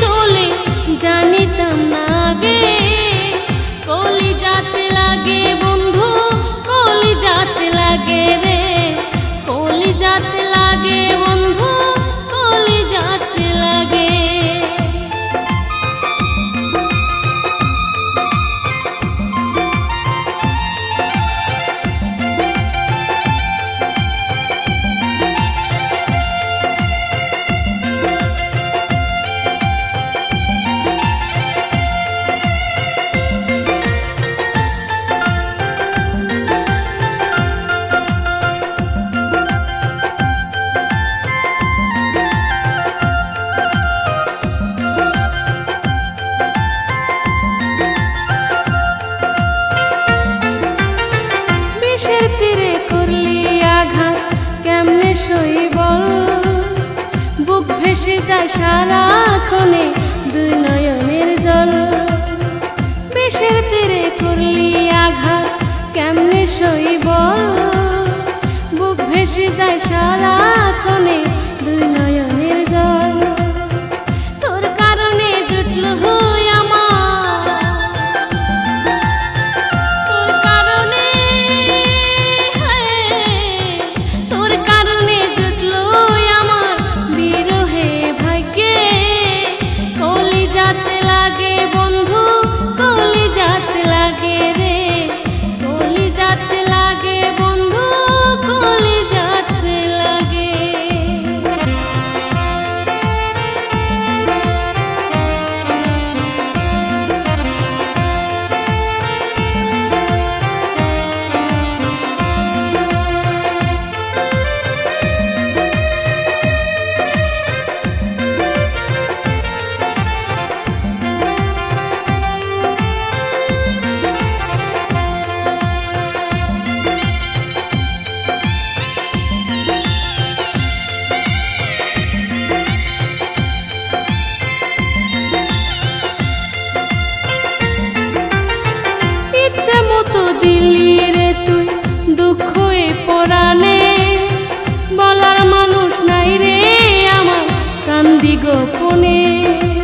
চলে জানিতাম না। শৈবল বুক ভেসে যায় সারাক্ষণে দুই নয়নের জল। বিষের তীরে করলি আঘাত, কেমনে শৈবল বুক ভেসে যায় সারাক্ষণে কান্দি